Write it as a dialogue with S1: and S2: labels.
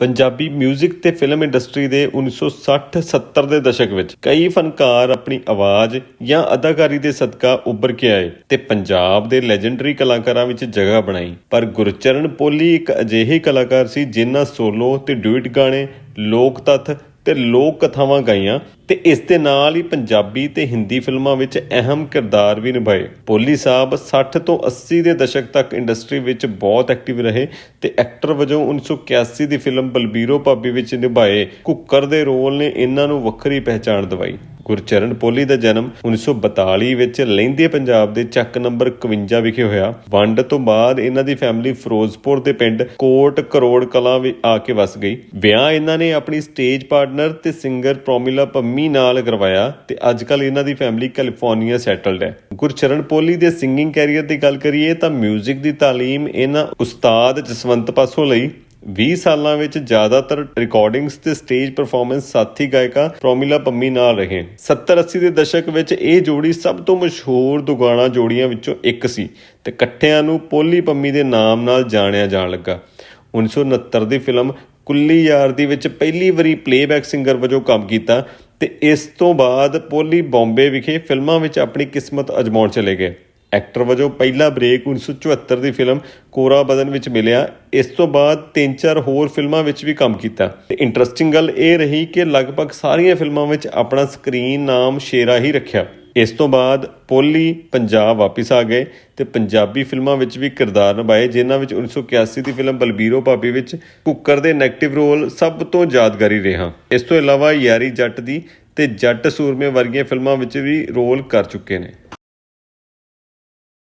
S1: ਪੰਜਾਬੀ 뮤직 ਤੇ film industry ਦੇ 1960-70 ਦੇ ਦਸ਼ਕ ਵਿੱਚ ਕਈ ਫਨਕਾਰ ਆਪਣੀ ਆਵਾਜ਼ ਜਾਂ ਅਦਾਕਾਰੀ ਦੇ ਸਦਕਾ ਉੱਭਰ ਕੇ ਆਏ ਤੇ ਪੰਜਾਬ ਦੇ ਲੈਜੈਂਡਰੀ ਕਲਾਕਾਰਾਂ ਵਿੱਚ ਜਗ੍ਹਾ ਬਣਾਈ। ਪਰ ਗੁਰਚਰਨ ਪੋਲੀ ਇੱਕ ਅਜਿਹੇ ਕਲਾਕਾਰ ਸੀ ਜਿਨ੍ਹਾਂ ਸੋਲੋ ਤੇ ਡੁਇਟ ਗਾਣੇ, ਲੋਕ ਤੱਥ ਤੇ ਲੋਕ ਕਥਾਵਾਂ ਗਾਈਆਂ ਤੇ ਇਸ ਦੇ ਨਾਲ ਹੀ ਪੰਜਾਬੀ ਤੇ ਹਿੰਦੀ ਫਿਲਮਾਂ ਵਿੱਚ ਅਹਿਮ ਕਿਰਦਾਰ ਵੀ ਨਿਭਾਏ। ਪੋਲੀ ਸਾਹਿਬ 60 ਤੋਂ 80 ਦੇ ਦਸ਼ਕ ਤੱਕ ਇੰਡਸਟਰੀ ਵਿੱਚ ਬਹੁਤ ਐਕਟਿਵ ਰਹੇ ਤੇ ਐਕਟਰ ਵਜੋਂ 1981 ਦੀ ਫਿਲਮ ਬਲਬੀਰੋ ਭਾਬੀ ਵਿੱਚ ਨਿਭਾਏ। ਕੁੱਕਰ ਦੇ ਰੋਲ ਨੇ ਇਹਨਾਂ ਨੂੰ ਵੱਖਰੀ ਪਹਿਚਾਣ ਦਿਵਾਈ। ਗੁਰਚਰਨ ਪੋਲੀ ਦਾ ਜਨਮ 1942 ਵਿੱਚ ਲਹਿੰਦੇ ਪੰਜਾਬ ਦੇ ਚੱਕ ਨੰਬਰ 51 ਵਿਖੇ ਹੋਇਆ। ਵੰਡ ਤੋਂ ਬਾਅਦ ਇਹਨਾਂ ਦੀ ਫੈਮਿਲੀ ਫਿਰੋਜ਼ਪੁਰ ਦੇ ਪਿੰਡ ਕੋਟ ਕਰੋੜ ਕਲਾਂ ਵਿੱਚ ਆ ਕੇ ਵਸ ਗਈ। ਵਿਆਹ ਇਹਨਾਂ ਨੇ ਆਪਣੀ ਸਟੇਜ ਪਾਰਟਨਰ ਤੇ ਸਿੰਗਰ ਪ੍ਰੋਮਿਲਾ ਪੰਮੀ ਨਾਲ ਕਰਵਾਇਆ ਤੇ ਅੱਜ ਕੱਲ ਇਹਨਾਂ ਦੀ ਫੈਮਿਲੀ ਕੈਲੀਫੋਰਨੀਆ ਸੈਟਲਡ ਹੈ। ਗੁਰਚਰਨ ਪੋਲੀ ਦੇ ਸਿੰਗਿੰਗ ਕੈਰੀਅਰ ਦੀ ਗੱਲ ਕਰੀਏ ਤਾਂ 뮤직 ਦੀ ਤਾਲੀਮ ਇਹਨਾਂ ਉਸਤਾਦ ਜਸਵੰਤ ਪਾਸੋਂ ਲਈ 20 ਸਾਲਾਂ ਵਿੱਚ ਜ਼ਿਆਦਾਤਰ ਰਿਕਾਰਡਿੰਗਸ ਤੇ ਸਟੇਜ ਪਰਫਾਰਮੈਂਸ ਸਾਥੀ ਗਾਇਕਾ ਪ੍ਰੋਮਿਲਾ ਪੰਮੀ ਨਾਲ ਰਹੇ। 70-80 ਦੇ ਦਸ਼ਕ ਵਿੱਚ ਇਹ ਜੋੜੀ ਸਭ ਤੋਂ ਮਸ਼ਹੂਰ ਦੁਗਾਣਾ ਜੋੜੀਆਂ ਵਿੱਚੋਂ ਇੱਕ ਸੀ ਤੇ ਇਕੱਠਿਆਂ ਨੂੰ ਪੋਲੀ ਪੰਮੀ ਦੇ ਨਾਮ ਨਾਲ ਜਾਣਿਆ ਜਾਣ ਲੱਗਾ। 1969 ਦੀ ਫਿਲਮ ਕੁੱਲੀ ਯਾਰ ਦੀ ਵਿੱਚ ਪਹਿਲੀ ਵਾਰੀ ਪਲੇਬੈਕ ਸਿੰਗਰ ਵਜੋਂ ਕੰਮ ਕੀਤਾ ਤੇ ਇਸ ਤੋਂ ਬਾਅਦ ਪੋਲੀ ਬੰਬੇ ਵਿਖੇ ਫਿਲਮਾਂ ਵਿੱਚ ਆਪਣੀ ਕਿਸਮਤ ਅਜਮਾਉਣ ਚਲੇ ਗਏ। ਐਕਟਰ ਵਜੋਂ ਪਹਿਲਾ ਬ੍ਰੇਕ 1974 ਦੀ ਫਿਲਮ ਕੋਰਾ ਬਦਨ ਵਿੱਚ ਮਿਲਿਆ। ਇਸ ਤੋਂ ਬਾਅਦ ਤਿੰਨ ਚਾਰ ਹੋਰ ਫਿਲਮਾਂ ਵਿੱਚ ਵੀ ਕੰਮ ਕੀਤਾ। ਤੇ ਇੰਟਰਸਟਿੰਗ ਗੱਲ ਇਹ ਰਹੀ ਕਿ ਲਗਭਗ ਸਾਰੀਆਂ ਫਿਲਮਾਂ ਵਿੱਚ ਆਪਣਾ ਸਕਰੀਨ ਨਾਮ ਸ਼ੇਰਾ ਹੀ ਰੱਖਿਆ। ਇਸ ਤੋਂ ਬਾਅਦ ਪੋਲੀ ਪੰਜਾਬ ਵਾਪਸ ਆ ਗਏ ਤੇ ਪੰਜਾਬੀ ਫਿਲਮਾਂ ਵਿੱਚ ਵੀ ਕਿਰਦਾਰ ਨਿਭਾਏ, ਜਿਨ੍ਹਾਂ ਵਿੱਚ 1981 ਦੀ ਫਿਲਮ ਬਲਬੀਰੋ ਭਾਬੀ ਵਿੱਚ ਕੁੱਕਰ ਦੇ ਨੈਗੇਟਿਵ ਰੋਲ ਸਭ ਤੋਂ ਯਾਦਗਾਰੀ ਰਿਹਾ। ਇਸ ਤੋਂ ਇਲਾਵਾ ਯਾਰੀ ਜੱਟ ਦੀ ਤੇ ਜੱਟ ਸੂਰਮੇ ਵਰਗੀਆਂ ਫਿਲਮਾਂ ਵਿੱਚ ਵੀ ਰੋਲ ਕਰ ਚੁੱਕੇ ਨੇ।